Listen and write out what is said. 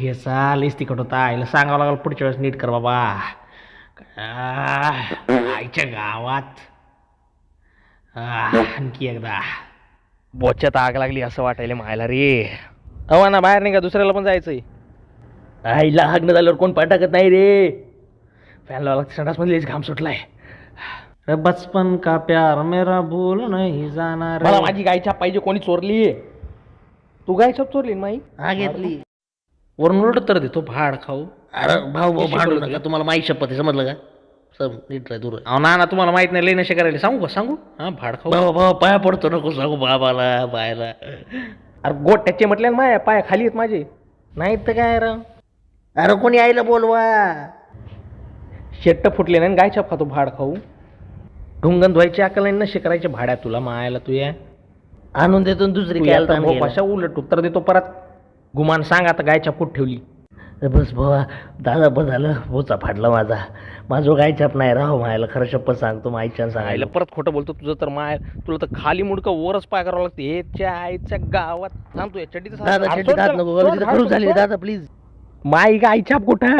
ठेचा लईच तिखट होता आईला सांगावं लागलं पुढच्या वेळेस नीट कर बाबा. आईच्या गावात. आणखी एकदा. बोच्यात आग लागली असं वाटायला मायला रे. अहो ना बाहेर नाही का दुसऱ्याला पण जायचंय. आईला हागणं झाल्यावर कोण टाकत नाही रे. फॅन लावला संडास मधलीच घाम सुटलाय. रे बचपन का प्यार मेरा भूल नाही जाणार मला माझी गाय छाप पाहिजे कोणी चोरली? तू गाय छाप चोरली ना माई? हा घेतली. वरून उलट तर देतो भाड खाऊ. अरे भाऊ भाऊ भांडू नका. तुम्हाला माई शपथ आहे समजलं का? सब नीट राह दूर. अहो ना ना तुम्हाला माहीत नाही लई नशे करायला. सांगू का? सांगू? हा भाड खाऊ. बाबा बाबा पाया पडतो नको सांगू बाबाला बायला. अरे गोट्याचे म्हटले ना माया पाया खाली आहेत माझे. नाही तर काय र अरे कोणी आईला बोलवा. शेट्ट फुटले नाही गाय छाप खातो भाड खाऊ. ढुंगण धुवायची अकल नाही नशे करायचे भाड्या तुला मायाला तू या आणून देतो दुसरी काय भाऊ भाषा उलट उत्तर देतो परत. गुमान सांग आता गायच्या फूट ठेवली. बस बाबा दादा बस झालं बोचा फाडला माझा. माझं काय छाप नाही राव मायला खरं शपथ सांगतो आईला सांगायला. परत खोटं बोलतो तुझं तर माय तुला तर खाली मुडकं वरच पाय करावं लागते. हेच्या आईच्या गावात सांगतो या चड्डीचं दादा दात नको झाली दादा प्लीज माई गायच्या कुठं